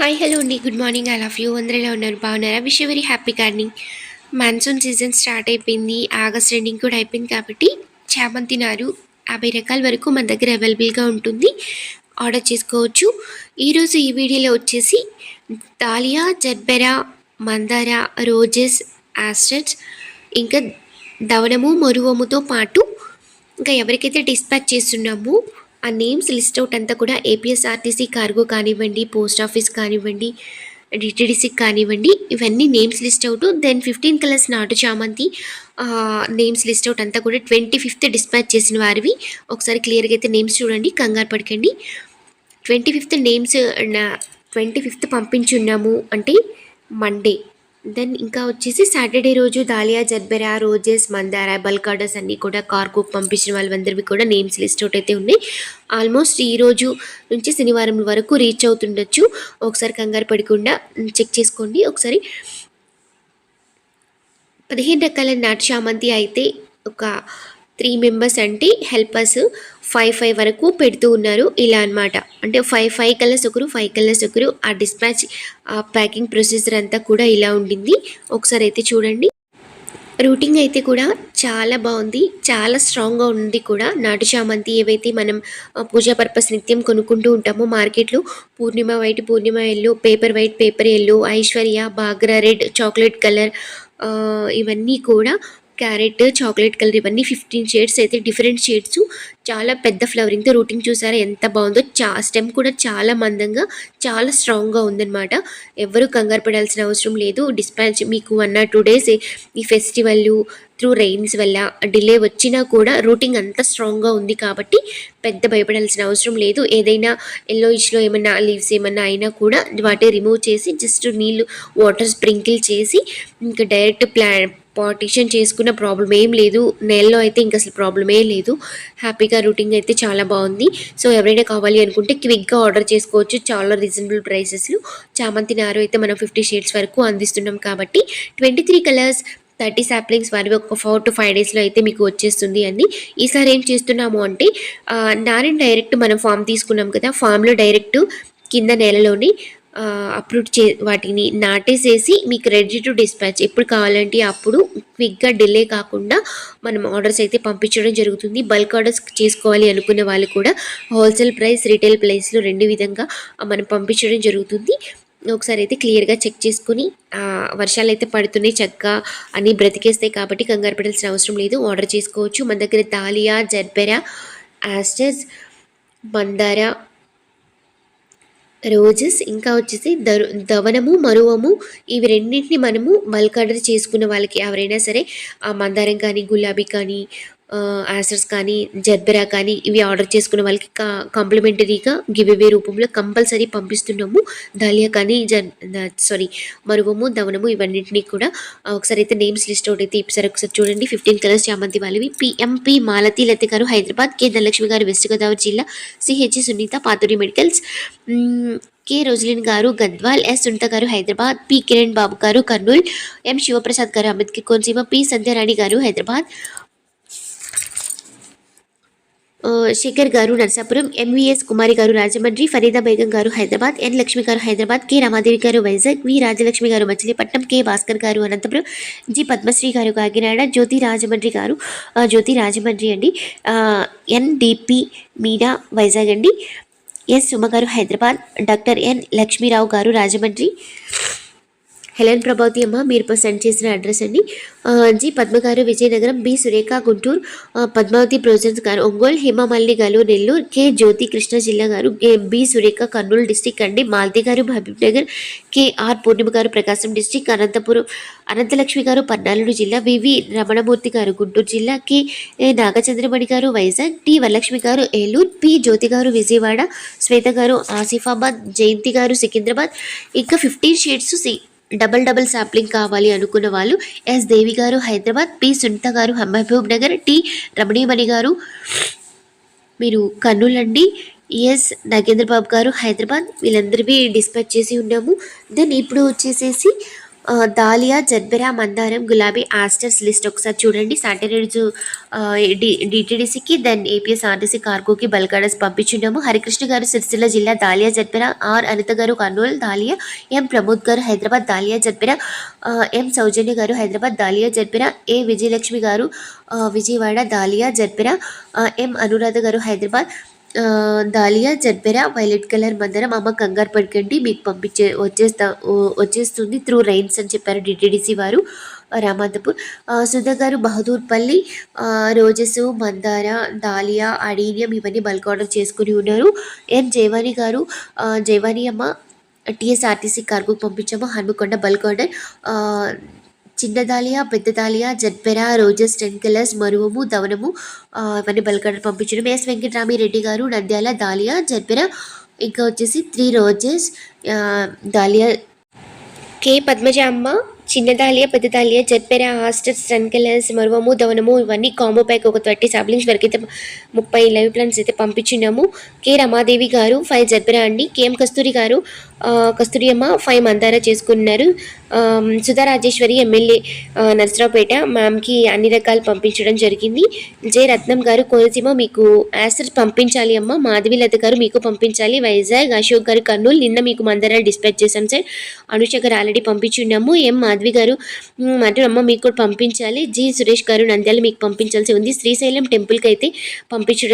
Hi hello అండి. Good morning. I love you. అందరిలో ఉన్నారు? బాగున్నారా? Wish very happy gardening monsoon season start అయిపోయింది. ఆగస్ట్ ఎండింగ్ కూడా అయిపోయింది కాబట్టి చామంతి నారు యాభై రకాల వరకు మన దగ్గర అవైలబుల్గా ఉంటుంది. ఆర్డర్ చేసుకోవచ్చు. ఈరోజు ఈ వీడియోలో వచ్చేసి దాలియా జర్బెరా మందార రోజెస్ ఆస్టర్స్ ఇంకా దవనము మరువముతో పాటు ఇంకా ఎవరికైతే డిస్పాచ్ చేస్తున్నామో ఆ నేమ్స్ లిస్ట్ అవుట్ అంతా కూడా ఏపీఎస్ఆర్టీసీ కార్గో కానివ్వండి పోస్ట్ ఆఫీస్ కానివ్వండి డిటిడిసికి కానివ్వండి ఇవన్నీ names list out then fifteen colours నాటు చామంతి నేమ్స్ లిస్ట్ అవుట్ అంతా కూడా ట్వంటీ ఫిఫ్త్ డిస్పాచ్ చేసిన వారివి. ఒకసారి క్లియర్గా అయితే నేమ్స్ చూడండి కంగారు పడకండి. Twenty fifth names twenty fifth పంపించున్నాము అంటే మండే దెన్ ఇంకా వచ్చేసి సాటర్డే రోజు దాలియా జర్బెరా రోజెస్ మందార బల్క్ ఆర్డర్స్ అన్నీ కూడా కార్కు పంపించిన వాళ్ళందరివి కూడా నేమ్స్ లిస్ట్ అవుట్ అయితే ఉన్నాయి. ఆల్మోస్ట్ ఈ రోజు నుంచి శనివారం వరకు రీచ్ అవుతుండొచ్చు. ఒకసారి కంగారు పడకుండా చెక్ చేసుకోండి. ఒకసారి పదిహేను రకాల నాటు చామంతి అయితే ఒక త్రీ మెంబర్స్ అంటే హెల్పర్స్ ఫైవ్ ఫైవ్ వరకు పెడుతూ ఉన్నారు ఇలా అనమాట అంటే ఫైవ్ ఫైవ్ కలర్స్ ఒకరు ఫైవ్ కలర్స్ ఒకరు ఆ డిస్పాచ్ ఆ ప్యాకింగ్ ప్రొసీజర్ అంతా కూడా ఇలా ఉండింది. ఒకసారి అయితే చూడండి. రూటింగ్ అయితే కూడా చాలా బాగుంది. చాలా స్ట్రాంగ్గా ఉంది కూడా. నాటు చామంతి ఏవైతే మనం పూజా పర్పస్ నిత్యం కొనుక్కుంటూ ఉంటామో మార్కెట్లో Purnima white Purnima yellow paper white paper yellow Aishwarya Bhakra red chocolate colour ఇవన్నీ కూడా క్యారెట్ చాక్లెట్ కలర్ ఇవన్నీ ఫిఫ్టీన్ షేడ్స్ అయితే డిఫరెంట్ షేడ్స్ చాలా పెద్ద ఫ్లవరింగ్తో రూటింగ్ చూసారా ఎంత బాగుందో. చా స్టెమ్ కూడా చాలా మందంగా చాలా స్ట్రాంగ్గా ఉందన్నమాట. ఎవరు కంగారు పడాల్సిన అవసరం లేదు. డిస్పాచ్ మీకు వన్ ఆర్ టూ డేస్ ఈ ఫెస్టివల్ త్రూ రెయిన్స్ వల్ల డిలే వచ్చినా కూడా రూటింగ్ అంత స్ట్రాంగ్గా ఉంది కాబట్టి పెద్ద భయపడాల్సిన అవసరం లేదు. ఏదైనా ఎల్లో ఇష్లో ఏమన్నా లీవ్స్ ఏమన్నా అయినా కూడా వాటిని రిమూవ్ చేసి జస్ట్ నీళ్ళు వాటర్ స్ప్రింకిల్ చేసి ఇంకా డైరెక్ట్ ప్లా పార్టీషన్ చేసుకున్న ప్రాబ్లం ఏం లేదు. నెలలో అయితే ఇంకా అసలు ప్రాబ్లమే లేదు. హ్యాపీగా రూటింగ్ అయితే చాలా బాగుంది. సో ఎవరైనా కావాలి అనుకుంటే క్విక్గా ఆర్డర్ చేసుకోవచ్చు. చాలా రీజనబుల్ ప్రైసెస్లో చామంతి నారు అయితే మనం ఫిఫ్టీ షేడ్స్ వరకు అందిస్తున్నాం కాబట్టి twenty three colours thirty saplings వారి ఒక ఫోర్ టు ఫైవ్ డేస్లో అయితే మీకు వచ్చేస్తుంది అండి. ఈసారి ఏం చేస్తున్నాము అంటే నారిని డైరెక్ట్ మనం ఫామ్ తీసుకున్నాం కదా. ఫామ్లో డైరెక్ట్ కింద నెలలోని అప్రూవ్ చే వాటిని నాటేసేసి మీకు రెడీ టు డిస్పాచ్ ఎప్పుడు కావాలంటే అప్పుడు క్విక్గా డిలే కాకుండా మనం ఆర్డర్స్ అయితే పంపించడం జరుగుతుంది. బల్క్ ఆర్డర్స్ చేసుకోవాలి అనుకునే వాళ్ళు కూడా హోల్సేల్ ప్రైస్ రీటైల్ ప్రైస్లో రెండు విధంగా మనం పంపించడం జరుగుతుంది. ఒకసారి అయితే క్లియర్గా చెక్ చేసుకుని వర్షాలు అయితే పడుతున్నాయి చక్కగా అన్నీ బ్రతికేస్తాయి కాబట్టి కంగారు పడాల్సిన అవసరం లేదు. ఆర్డర్ చేసుకోవచ్చు. మన దగ్గర తాలియా జర్బెరా యాస్టెస్ మందార రోజెస్ ఇంకా వచ్చేసి దరు దవనము మరువము ఇవి రెండింటిని మనము బల్క్ ఆర్డర్ చేసుకున్న వాళ్ళకి ఎవరైనా సరే ఆ మందారం కానీ గులాబీ కానీ ఆసర్స్ కానీ జర్బెరా కానీ ఇవి ఆర్డర్ చేసుకున్న వాళ్ళకి కా కాంప్లిమెంటరీగా గివ్ అవే రూపంలో కంపల్సరీ పంపిస్తున్నాము. దాలియా కానీ జన్ సారీ మరువము దవనము ఇవన్నింటినీ కూడా ఒకసారి అయితే నేమ్స్ లిస్ట్ అవుట్ అయితే ఇప్పుడు ఒకసారి చూడండి. ఫిఫ్టీన్ కలర్స్ చామంతి వాళ్ళవి పిఎంపి మాలతి లత గారు హైదరాబాద్ కే ధనలక్ష్మి గారు వెస్ట్ గోదావరి జిల్లా CH Sunitha Pathuri medicals K Roselin గారు గద్వాల్ ఎస్ సునీత గారు హైదరాబాద్ పి కిరణ్ బాబు గారు కర్నూల్ ఎం శివప్రసాద్ గారు అంబేద్కర్ కోనసీమ పి సంధ్యారాణి గారు హైదరాబాద్ శేఖర్ గారు నర్సాపురం ఎంవీఎస్ కుమారి గారు రాజమండ్రి ఫరీదా బేగం గారు హైదరాబాద్ ఎన్ లక్ష్మి గారు హైదరాబాద్ కె రమాదేవి గారు వైజాగ్ వి రాజలక్ష్మి గారు మచిలీపట్నం కె భాస్కర్ గారు అనంతపురం జి పద్మశ్రీ గారు కాకినాడ జ్యోతి రాజమండ్రి గారు జ్యోతి రాజమండ్రి అండి ఎన్డిపి మీనా వైజాగ్ అండి ఎస్ సుమ గారు హైదరాబాద్ డాక్టర్ ఎన్ లక్ష్మీరావు గారు రాజమండ్రి హెలెన్ ప్రభావతి అమ్మ మీరు సెండ్ చేసిన అడ్రస్ అండి. జీ పద్మ గారు విజయనగరం బి సురేఖ గుంటూరు పద్మావతి ప్రొజెన్స్ గారు ఒంగోలు హేమమల్లి గారు నెల్లూరు కె జ్యోతి కృష్ణ జిల్లా గారు బి సురేఖ కర్నూలు డిస్టిక్ అండి. మాల్తి గారు మహబూబ్ నగర్ పూర్ణిమ గారు ప్రకాశం డిస్టిక్ అనంతపురం అనంతలక్ష్మి గారు పద్నాలుగు జిల్లా వివి రమణమూర్తి గారు గుంటూరు జిల్లా కె నాగచంద్రమణి గారు వైజాగ్ టి వరలక్ష్మి గారు ఏలూరు పి జ్యోతి గారు విజయవాడ శ్వేత గారు ఆసిఫాబాద్ జయంతి గారు సికింద్రాబాద్ ఇంకా fifteen shades C double double sampling కావాలి అనుకున్న వాళ్ళు ఎస్ దేవి గారు హైదరాబాద్ పి సునీత గారు మహబూబ్ నగర్ టి రమణీమణి గారు. మీరు కర్నూలు ఎస్ నాగేంద్రబాబు గారు హైదరాబాద్. వీళ్ళందరివి డిస్పాచ్ చేసి ఉన్నాము. దెన్ ఇప్పుడు వచ్చేసేసి దాలియా జర్బెరా మందారం గులాబీ ఆస్టర్స్ లిస్ట్ ఒకసారి చూడండి. సాటర్డే రోజు డిటిడిసికి దెన్ ఏపీఎస్ ఆర్టీసీ కార్గోకి బల్గాడస్ పంపించున్నాము హరికృష్ణ గారు సిరిసిల్ల జిల్లా దాలియా జర్బెరా ఆర్ అనిత గారు Kurnool dahlia M Pramod garu Hyderabad dahlia gerbera M Soujanya garu Hyderabad dahlia gerbera A Vijayalakshmi garu Vijayawada dahlia gerbera M Anuradha గారు Hyderabad dahlia gerbera violet colour మందరం అమ్మ కంగారు పడకండి మీకు పంపించే వచ్చేస్తా వచ్చేస్తుంది త్రూ రైన్స్ అని చెప్పారు డిటిడిసి వారు రామాంతపూర్. సుధా గారు బహదూర్పల్లి రోజస్ రోజెస్ మందార దాలియా అడీనియం ఇవన్నీ బల్క్ ఆర్డర్ చేసుకుని ఉన్నారు. ఎన్ జైవాణి గారు జైవాణి అమ్మ టీఎస్ఆర్టీసీ కార్గో పంపించాము హన్మకొండ బల్క్ ఆర్డర్. చిన్న దాలియా పెద్ద dahlia gerbera roses ten colours మరువము దవనము ఇవన్నీ బల్క్ పంపించడం. ఎస్ వెంకటరామిరెడ్డి గారు నంద్యాల దాలియా జడ్పెరా ఇంకా వచ్చేసి three roses dahlia. K Padmaja అమ్మ. చిన్నదాలియా పెద్దదాలియా పెద్ద హాస్టర్ సన్కెలర్స్ హాస్టర్స్ మరువము దవనము ఇవన్నీ కాంబో ప్యాక్ ఒక థర్టీ సాప్లింగ్స్ వరకు అయితే ముప్పై లైవ్ ప్లాన్స్ అయితే పంపించినాము కే. రమాదేవి గారు ఫైవ్ జడ్పెరా అండి. కేఎం కస్తూరి గారు కస్తూరి అమ్మ ఫైవ్ మందార చేసుకున్నారు. సుధా రాజేశ్వరి ఎమ్మెల్యే నర్సరావుపేట నరసరావుపేట. మ్యామ్కి అన్ని రకాలు పంపించడం జరిగింది. జే. రత్నం గారు కోనసీమ మీకు యాసర్ పంపించాలి అమ్మ. మాధవిలత గారు మీకు పంపించాలి. వైజాగ్ అశోక్ గారు కర్నూలు. నిన్న మీకు మందరాలు డిస్పాచ్ చేశాం సార్. అనుష గారు ఆల్రెడీ పంపించున్నాము. ఎం. మాధవి గారు. అంటే అమ్మ మీకు కూడా పంపించాలి. జి సురేష్ గారు నంద్యాల మీకు పంపించాల్సి ఉంది. శ్రీశైలం టెంపుల్కి అయితే పంపించడం